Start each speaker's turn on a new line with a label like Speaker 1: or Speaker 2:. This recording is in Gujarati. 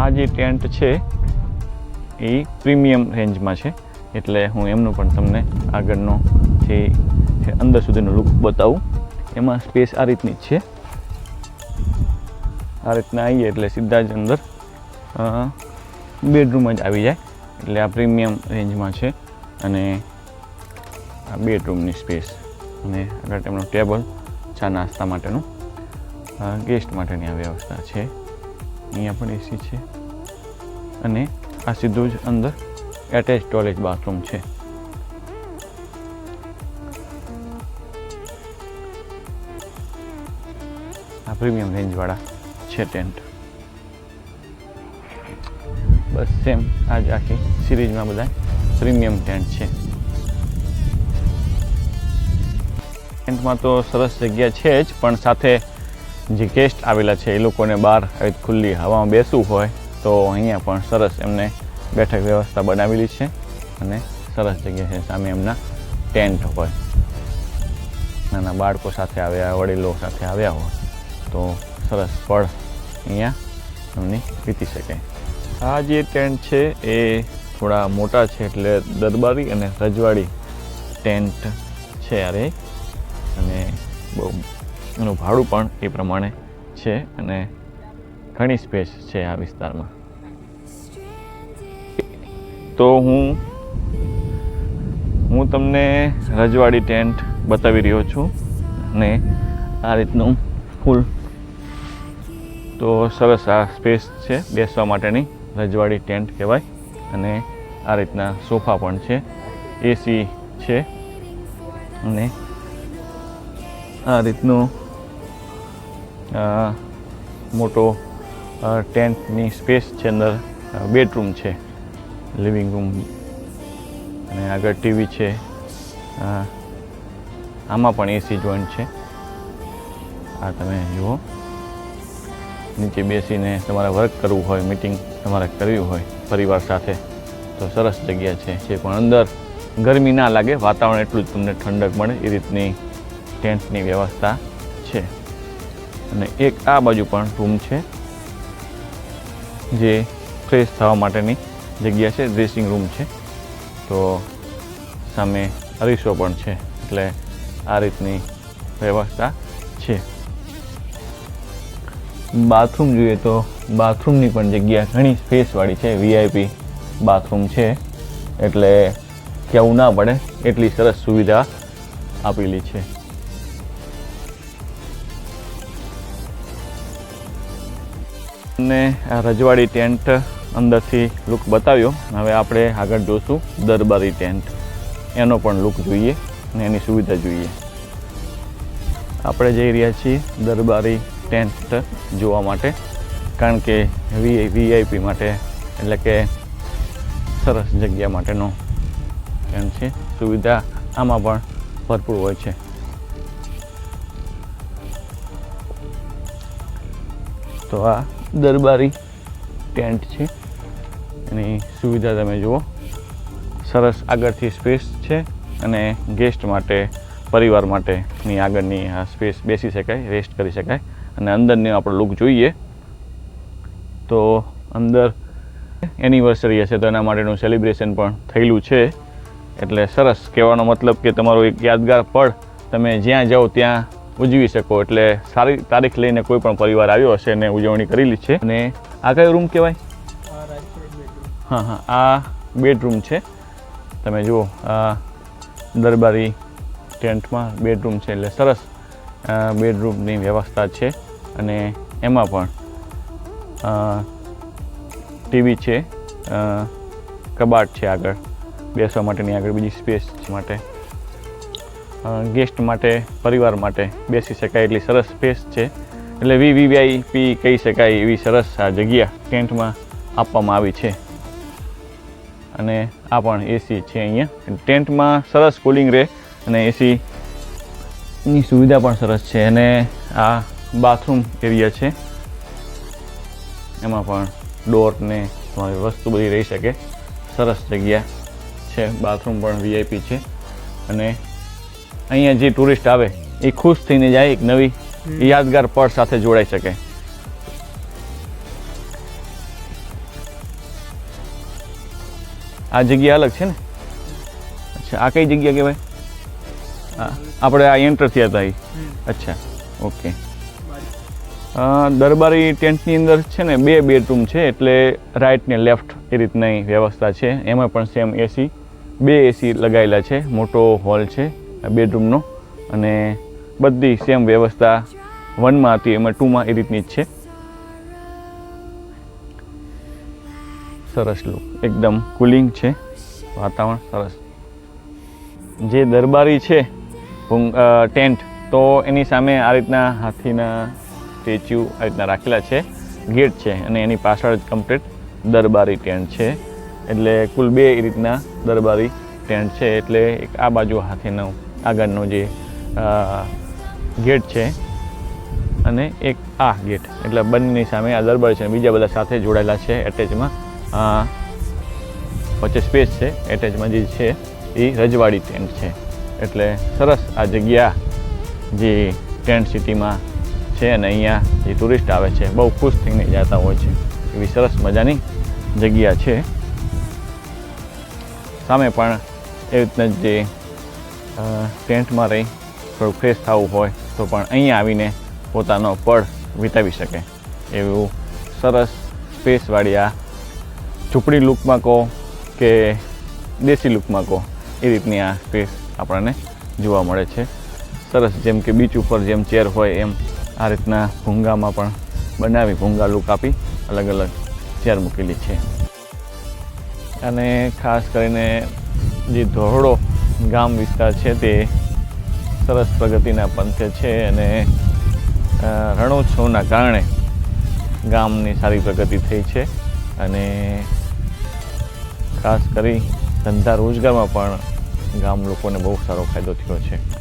Speaker 1: આ જે ટેન્ટ છે, એ પ્રીમિયમ રેન્જમાં છે. એટલે હું એમનું પણ તમને આગળનો જે અંદર સુધીનો લુક બતાવું. એમાં સ્પેસ આ રીતની જ છે. આ રીતના આવીએ એટલે સીધા જ અંદર બેડરૂમ જ આવી જાય. એટલે આ પ્રીમિયમ રેન્જમાં છે અને આ બેડરૂમની સ્પેસ અને આગળ તેમનું ટેબલ ચા નાસ્તા માટેનું ગેસ્ટ માટેની આ વ્યવસ્થા છે. અહીંયા પણ એસી છે. અને આ સીધું જ અંદર એટેચ ટોયલેટ બાથરૂમ છે. આ પ્રીમિયમ રેન્જવાળા છે ટેન્ટ બસ સેમ આ જ આખી સિરીઝમાં બધા પ્રીમિયમ ટેન્ટ છે. ટેન્ટમાં તો સરસ જગ્યા છે જ, પણ સાથે જે ગેસ્ટ આવેલા છે, એ લોકોને બહાર ખુલ્લી હવામાં બેસવું હોય, તો અહીંયા પણ સરસ એમને બેઠક વ્યવસ્થા બનાવેલી છે અને સરસ જગ્યા છે સામે એમના ટેન્ટ હોય. નાના બાળકો સાથે આવ્યા, વડીલો સાથે આવ્યા હોય, તો સરસ પળ અહીંયા એમની વીતી શકે. આ જે ટેન્ટ છે, એ થોડા મોટા છે એટલે દરબારી અને રજવાડી ટેન્ટ છે અરે અને બહુ એનું ભાડું પણ એ પ્રમાણે છે અને ઘણી સ્પેસ છે આ વિસ્તારમાં. તો હું હું તમને રજવાડી ટેન્ટ બતાવી રહ્યો છું અને આ રીતનું ફૂલ. તો સરસ આ સ્પેસ છે બેસવા માટેની, રજવાડી ટેન્ટ કહેવાય. અને આ રીતના સોફા પણ છે, એસી છે. અને આ રીતનું મોટો ટેન્ટની સ્પેસ છે અંદર. બેડરૂમ છે, લિવિંગ રૂમ. અને આગળ ટીવી છે. આમાં પણ એસી જોઈન્ટ છે. આ તમે જુઓ. નીચે બેસીને તમારે વર્ક કરવું હોય, મિટિંગ તમારે કરવી હોય, પરિવાર સાથે, તો સરસ જગ્યા છે. જે પણ અંદર ગરમી ના લાગે, વાતાવરણ એટલું જ તમને ઠંડક મળે, એ રીતની ટેન્ટની વ્યવસ્થા અને એક આ બાજુ પણ રૂમ છે, જે ફ્રેશ થવા માટેની જગ્યા છે, ડ્રેસિંગ રૂમ છે. તો સામે અરીસો પણ છે, એટલે આ રીતની વ્યવસ્થા છે. બાથરૂમ જોઈએ તો બાથરૂમની પણ જગ્યા ઘણી સ્પેસવાળી છે વીઆઈપી બાથરૂમ છે, એટલે કહેવું ના પડે, એટલી સરસ સુવિધા આપેલી છે. ને આ રજવાડી ટેન્ટ અંદરથી લુક બતાવ્યો. હવે આપણે આગળ જોશું દરબારી ટેન્ટ. એનો પણ લુક જોઈએ અને એની સુવિધા જોઈએ. આપણે જઈ રહ્યા છીએ દરબારી ટેન્ટ જોવા માટે, કારણ કે વી વીઆઈપી માટે, એટલે કે સરસ જગ્યા માટેનો ટેન્ટ છે. સુવિધા આમાં પણ ભરપૂર હોય છે. તો આ દરબારી ટેન્ટ છે. એની સુવિધા તમે જુઓ. સરસ આગળથી સ્પેસ છે અને ગેસ્ટ માટે, પરિવાર માટેની આગળની આ સ્પેસ બેસી શકાય, રેસ્ટ કરી શકાય. અને અંદરની આપણો લુક જોઈએ. તો અંદર એનિવર્સરી હશે તો એના માટેનું સેલિબ્રેશન પણ થયેલું છે. એટલે સરસ કહેવાનો મતલબ કે તમારો એક યાદગાર પળ. તમે જ્યાં જાઓ ત્યાં ઉજવી શકો. એટલે સારી તારીખ લઈને કોઈ પણ પરિવાર આવ્યો હશે અને ઉજવણી કરેલી છે. અને આ કયો રૂમ કહેવાય? હા હા, આ બેડરૂમ છે. તમે જુઓ, આ દરબારી ટેન્ટમાં બેડરૂમ છે. એટલે સરસ બેડરૂમની વ્યવસ્થા છે. અને એમાં પણ ટીવી છે કબાટ છે આગળ. બેસવા માટેની આગળ બીજી સ્પેસ માટે. ગેસ્ટ માટે, પરિવાર માટે બેસી શકાય એટલી સરસ સ્પેસ છે. એટલે વી વીવીઆઈપી કહી શકાય એવી સરસ આ જગ્યા ટેન્ટમાં આપવામાં આવી છે. અને આ પણ એસી છે અહીંયા. ટેન્ટમાં સરસ કુલિંગ રહે અને એસીની સુવિધા પણ સરસ છે. અને આ બાથરૂમ એરિયા છે. એમાં પણ ડોર ને વસ્તુ બધી રહી શકે. સરસ જગ્યા છે. બાથરૂમ પણ વીઆઈપી છે. અને અહીંયા જે ટુરિસ્ટ આવે એ ખુશ થઈને જાય એક નવી યાદગાર પળ સાથે જોડાઈ શકે. આ જગ્યા અલગ છે ને? અચ્છા આ કઈ જગ્યા કહેવાય? હા આપણે આ એન્ટર થયા હતા અચ્છા ઓકે. દરબારી ટેન્ટની અંદર છે ને બે બેડરૂમ છે એટલે રાઈટ ને લેફ્ટ એ રીતની વ્યવસ્થા છે. એમાં પણ સેમ એસી બે એસી લગાવેલા છે મોટો હોલ છે. બેડરૂમનો. અને બધી સેમ વ્યવસ્થા વનમાં હતી. એમાં ટુમાં એ રીતની જ છે. સરસ લુક એકદમ કુલિંગ છે. વાતાવરણ સરસ. જે દરબારી છે ટેન્ટ તો એની સામે આ રીતના હાથીના સ્ટેચ્યુ આ રીતના રાખેલા છે. ગેટ છે અને એની પાછળ જ કમ્પ્લીટ દરબારી ટેન્ટ છે. એટલે કુલ બે એ રીતના દરબારી ટેન્ટ છે. એટલે એક આ બાજુ હાથીનો આગળનો જે ગેટ છે અને એક આ ગેટ. એટલે બંનેની સામે આ દરબાર છે. બીજા બધા સાથે જોડાયેલા છે એટેચમાં વચ્ચે સ્પેસ છે. એટેચમાં જે છે એ રજવાડી ટેન્ટ છે. એટલે સરસ આ જગ્યા જે ટેન્ટ સિટીમાં છે અને અહીંયા જે ટુરિસ્ટ આવે છે, બહુ ખુશ થઈને જતા હોય છે. એવી સરસ મજાની જગ્યા છે. સામે પણ એ રીતના જ ટેન્ટમાં રહી, થોડું ફ્રેશ થવું હોય, તો પણ અહીંયા આવીને પોતાનો પળ વિતાવી શકે. એવું સરસ સ્પેસવાળી આ ઝૂંપડી લુકમાં કહો કે દેશી લુકમાં કહો, એ રીતની આ સ્પેસ આપણને જોવા મળે છે. સરસ જેમ કે બીચ ઉપર જેમ ચેર હોય, એમ આ રીતના ભૂંગામાં પણ બનાવી ભૂંગા લુક આપી, અલગ અલગ ચેર મૂકેલી છે. અને ખાસ કરીને જે ધોરડો ગામ વિસ્તાર છે તે સરસ પ્રગતિના પંથે છે અને રણોત્સવના કારણે ગામની સારી પ્રગતિ થઈ છે અને ખાસ કરી ધંધા રોજગારમાં પણ ગામ લોકોને બહુ સારો ફાયદો થયો છે.